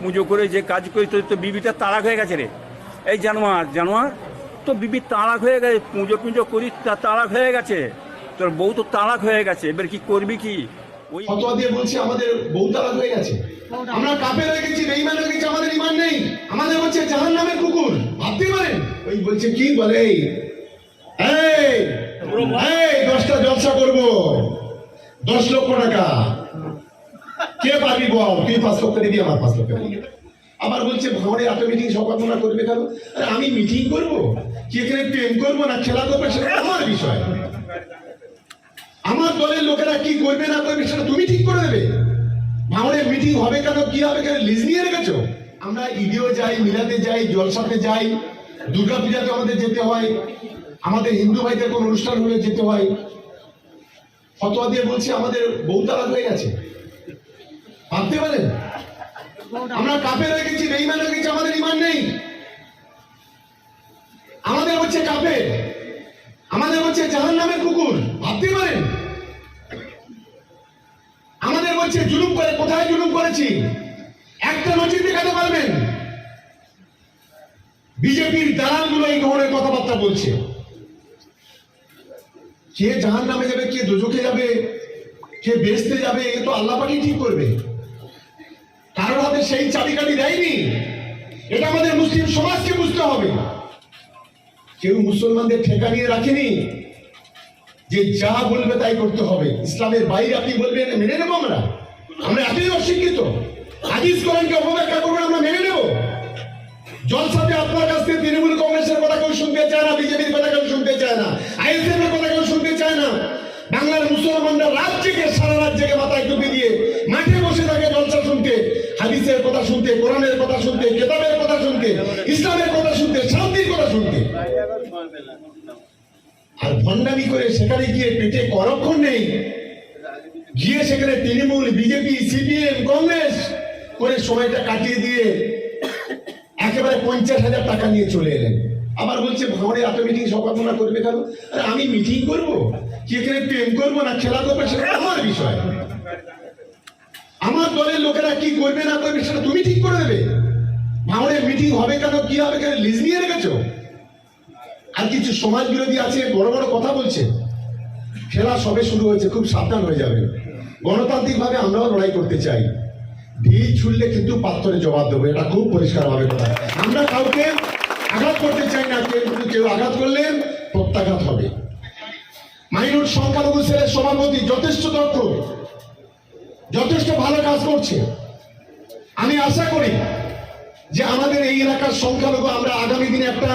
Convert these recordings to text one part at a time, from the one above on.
পুজো করে যে কাজ করি তোর তো বিবিটা তালাক হয়ে গেছে রে। এই জানোয়ার জানোয়ার তো বিবি তালাক হয়ে গেছে পুজো পুজো করি তা তালাক হয়ে গেছে। তোর বউ তো তালাক হয়ে গেছে এবার কি করবি কি? ওই ফতোয়া দিয়ে বলছি আমাদের বউ তালাক হয়ে গেছে। আমরা কাপে হয়ে গেছি বেইমান হয়ে গেছি আমাদের ইমান নেই। আমাদের হচ্ছে জাহান নামের কুকুর ভাবতে পারেন। ওই বলছে কি বলে? এই দশটা জলসা করব। দশ লক্ষ টাকা। কে পারবি বল তুই পাঁচ লক্ষ দিবি? আমার পাঁচ লক্ষ দিবি। আবার বলছে ভাঁড়ে এত মিটিং সম্পাদনা করবে কেন? আরে, আমি মিটিং করব? কি এখানে প্রেম করব না খেলা করব? সেটা আমার বিষয়। আমার দলের লোকেরা কি করবে না করবে, সেটা তুমি ঠিক করে দেবে। ভাঙড়ে মিটিং হবে কেন? কি হবে কেন? লিজ নিয়ে রেখেছো? আমরা ঈদেও যাই, মিলাতে যাই, জলসাতে যাই। দুর্গা পূজাতে আমাদের যেতে হয়। আমাদের হিন্দু ভাইদের কোনো অনুষ্ঠান হলে যেতে হয়। ফতোয়া দিয়ে বলছি, আমাদের বউ তালাক হয়ে গেছে। ভাবতে পারেন? আমরা কাপে গেছি বেইমান গেছি আমাদের ইমান নেই। আমাদের হচ্ছে কাপে, আমাদের হচ্ছে জাহান নামের কুকুর, ভাবতে পারেন? আমাদের হচ্ছে জুলুম করে, কোথায় জুলুম করেছি? একটা নজির দেখাতে পারবেন? বিজেপির দালালগুলো এই ধরনের কথাবার্তা বলছে। কে জাহান নামে যাবে, কে দুজকে যাবে, কে বেসতে যাবে, এ তো আল্লাহ পাকি ঠিক করবে। কারোর হাতে সেই চাবিকাঠি দেয়নি। এটা আমাদের মুসলিম সমাজকে বুঝতে হবে। কেউ মুসলমানদের ঠেকা নিয়ে রাখেনি যে যা বলবে তাই করতে হবে। ইসলামের বাইরে আপনি বলবেন মেনে নেব আমরা? আমরা এতই অশিক্ষিত। হাদিস কোরআনকে অপব্যাখ্যা করবেন আমরা মেনে নেব। জলসাতে আপনার কাছ থেকে তৃণমূল কংগ্রেসের কথা কেউ শুনতে চায় না, বিজেপির কথা শুনতে, কোরআনের কথা শুনতে, কেতাবের কথা শুনতে, ইসলামের কথা শুনতে, শান্তির কথা শুনতে। আর ভণ্ডামি করে সেখানে গিয়ে পেটে করক্ষণ নেই। গিয়ে সেখানে তৃণমূল, বিজেপি, সিপিএম, কংগ্রেস করে সময়টা কাটিয়ে দিয়ে একেবারে পঞ্চাশ হাজার টাকা নিয়ে চলে এলেন। আবার বলছে ভাঙড়ে এত মিটিং সম্পাদনা করবে কেন? আমি মিটিং করব। কি এখানে প্রেম করব না খেলা করব, সেটা আমার বিষয়। আমার দলের লোকেরা কি করবে না করবে সেটা তুমি ঠিক করে দেবে। ভাঙড়ে মিটিং হবে কেন, কি হবে কেন লিজ নিয়ে রেখেছো? আর কিছু সমাজ বিরোধী আছে, বড় বড় কথা বলছে। খেলা সবে শুরু হয়েছে, খুব সাবধান হয়ে যাবেন। গণতান্ত্রিক ভাবে আমরাও লড়াই করতে চাই। ঢিল ছুড়লে কিন্তু পাত্তরে জবাব দেবো, এটা খুব পরিষ্কার ভাবে কথা। আমরা কাউকে আঘাত করতে চাই না, কেউ কিন্তু কেউ আঘাত করলে প্রত্যাঘাত হবে। মাইনর সংখ্যালঘু সেলের সভাপতি যথেষ্ট দক্ষ। যথেষ্ট ভালো কাজ করছে। আমি আশা করি যে আমাদের এই এলাকার সংখ্যালঘু, আমরা আগামী দিনে একটা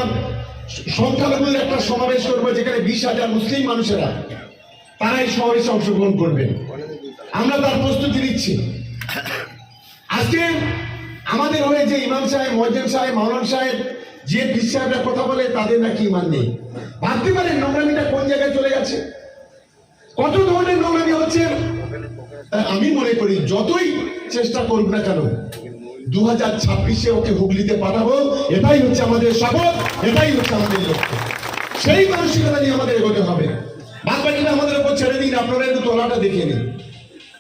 সংখ্যালঘুদের একটা সমাবেশ করব, যেখানে বিশ হাজার মুসলিম মানুষেরা, তারা এই সমাবেশে অংশগ্রহণ করবেন আমরা তার প্রস্তুতি নিচ্ছি। আজকে আমাদের হয়ে যে ইমাম সাহেব মজ্জেম সাহেব, মাওলান সাহেব, যে পীর সাহেবরা কথা বলে, তাদের নাকি ইমান নেই। ভাবতে পারেন নোংরামিটা কোন জায়গায় চলে গেছে? কত ধরনের নোংরামি হচ্ছে? আমি মনে করি যতই চেষ্টা করুক না কেন দু হাজার ছাব্বিশে ওকে হুগলিতে পাঠাবো, এটাই হচ্ছে আমাদের শপথ, এটাই হচ্ছে আমাদের লক্ষ্য। সেই মানসিকতা নিয়ে আমাদের এগোতে হবে। বাদ বাকিটা আমাদের উপর ছেড়ে দিন, আপনারা একটু তোলাটা দেখে নিন।